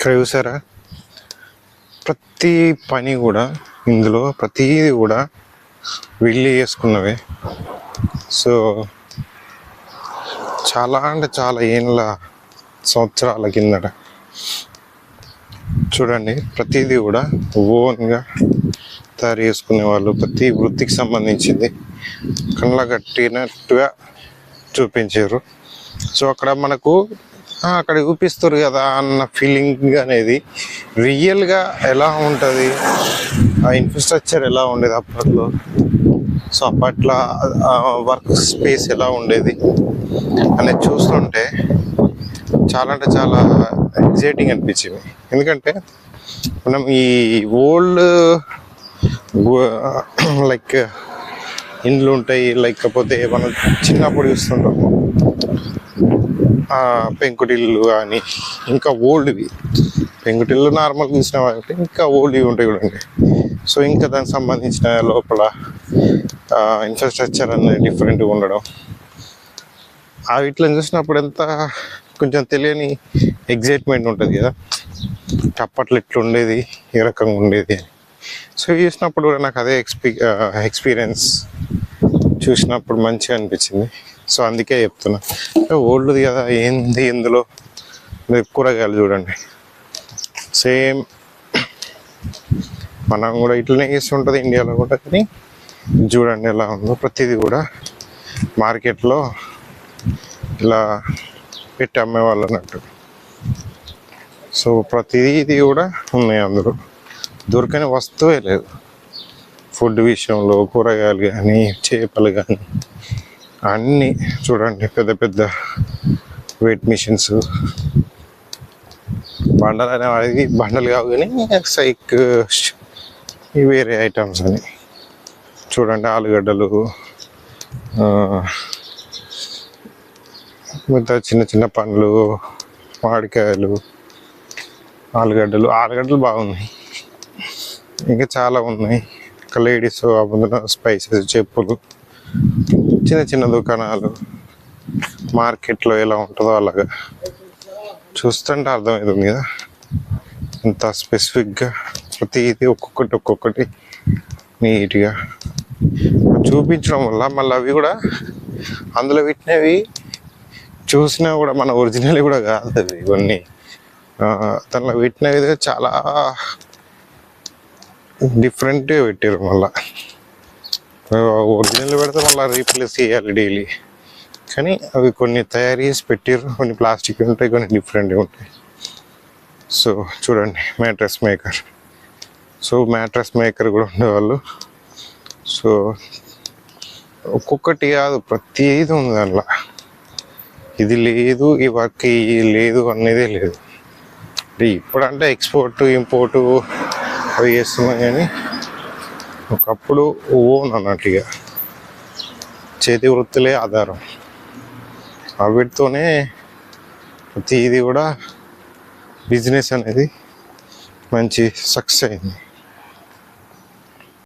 ఇక్కడ చూసారా ప్రతి పని కూడా ఇందులో ప్రతీది కూడా వీళ్ళు చేసుకున్నవే. సో చాలా అంటే చాలా ఏళ్ళ సంవత్సరాల కిందట చూడండి ప్రతిదీ కూడా ఓన్గా తయారు చేసుకునే వాళ్ళు ప్రతి వృత్తికి సంబంధించింది కళ్ళ కట్టినట్టుగా చూపించారు. సో అక్కడ మనకు అక్కడ చూపిస్తారు కదా అన్న ఫీలింగ్ అనేది రియల్గా ఎలా ఉంటుంది? ఆ ఇన్ఫ్రాస్ట్రక్చర్ ఎలా ఉండేది అప్పట్లో? సో అప్పట్లో వర్క్ స్పేస్ ఎలా ఉండేది? అనేది చూస్తుంటే చాలా అంటే చాలా ఎగ్జైటింగ్ అనిపించింది. ఎందుకంటే మనం ఈ ఓల్డ్ లైక్ ఇండ్లు ఉంటాయి లేకపోతే మనం చిన్నప్పుడు చూస్తుంటాం పెంకుటిల్లు కానీ ఇంకా ఓల్డ్వి. పెంకుటిల్లు నార్మల్గా చూసిన ఇంకా ఓల్డ్వి ఉంటాయి చూడండి. సో ఇంకా దానికి సంబంధించిన లోపల ఇన్ఫ్రాస్ట్రక్చర్ అనేది డిఫరెంట్గా ఉండడం. ఆ వీటిని చూసినప్పుడు ఎంత కొంచెం తెలియని ఎగ్జైట్మెంట్ ఉంటుంది కదా. అప్పట్లో ఇట్లా ఉండేది ఏ రకంగా ఉండేది అని. సో చూసినప్పుడు కూడా నాకు అదే ఎక్స్పీ ఎక్స్పీరియన్స్ చూసినప్పుడు మంచిగా అనిపించింది. సో అందుకే చెప్తున్నా. ఓల్డ్ది కదా ఏంది ఇందులో? మీరు కూరగాయలు చూడండి. సేమ్ మనం కూడా ఇట్లనే చేస్తుంటుంది ఇండియాలో కూడా కానీ చూడండి ఎలా ఉందో. ప్రతిదీ కూడా మార్కెట్లో ఇలా పెట్టి అమ్మేవాళ్ళు అన్నట్టు. సో ప్రతిదీ కూడా ఉన్నాయి అందులో. దొరకని వస్తువే లేదు. ఫుడ్ విషయంలో కూరగాయలు కానీ చేపలు కానీ. అన్నీ చూడండి పెద్ద పెద్ద వెయిట్ మిషన్స్ బండలు అనేవి బండలు కావు కానీ సైక్ వేరే ఐటమ్స్ అని. చూడండి ఆలుగడ్డలు మిగతా చిన్న చిన్న పండ్లు మామిడికాయలు ఆలుగడ్డలు. ఆలుగడ్డలు బాగున్నాయి. ఇంకా చాలా ఉన్నాయి. ఇంకా లేడీస్ అందులో స్పైసెస్ చెప్పులు. చిన్న చిన్న దుకాణాలు మార్కెట్లో ఎలా ఉంటుందో అలాగా చూస్తుంటే అర్థమవుతుంది కదా ఇంత స్పెసిఫిక్గా ప్రతిదీ ఒక్కొక్కటి ఒక్కొక్కటి నీట్గా చూపించడం వల్ల మళ్ళీ అవి కూడా అందులో పెట్టినవి చూసినా కూడా మన ఒరిజినల్ కూడా కాదు అవి ఇవన్నీ. దానిలో పెట్టినవి చాలా డిఫరెంట్గా పెట్టారు మళ్ళీ. ఒరిజినల్ పెడితే మళ్ళీ రీప్లేస్ చేయాలి డైలీ. కానీ అవి కొన్ని తయారు చేసి పెట్టారు కొన్ని ప్లాస్టిక్ ఉంటాయి కొన్ని డిఫరెంట్గా ఉంటాయి. సో చూడండి mattress maker. So mattress maker కూడా ఉండేవాళ్ళు. సో ఒక్కొక్కటి కాదు ప్రతిదీ ఉంది దాంట్లో ఇది లేదు ఈ వర్క్ లేదు అనేదే లేదు. ఇప్పుడంటే ఎక్స్పోర్ట్ ఇంపోర్టు అవి చేస్తున్నాం కానీ ఒకప్పుడు ఓన్ అన్నట్టుగా చేతి వృత్తులే ఆధారం. వాటితోనే ప్రతి ఇది కూడా బిజినెస్ అనేది మంచి సక్సెస్ అయింది.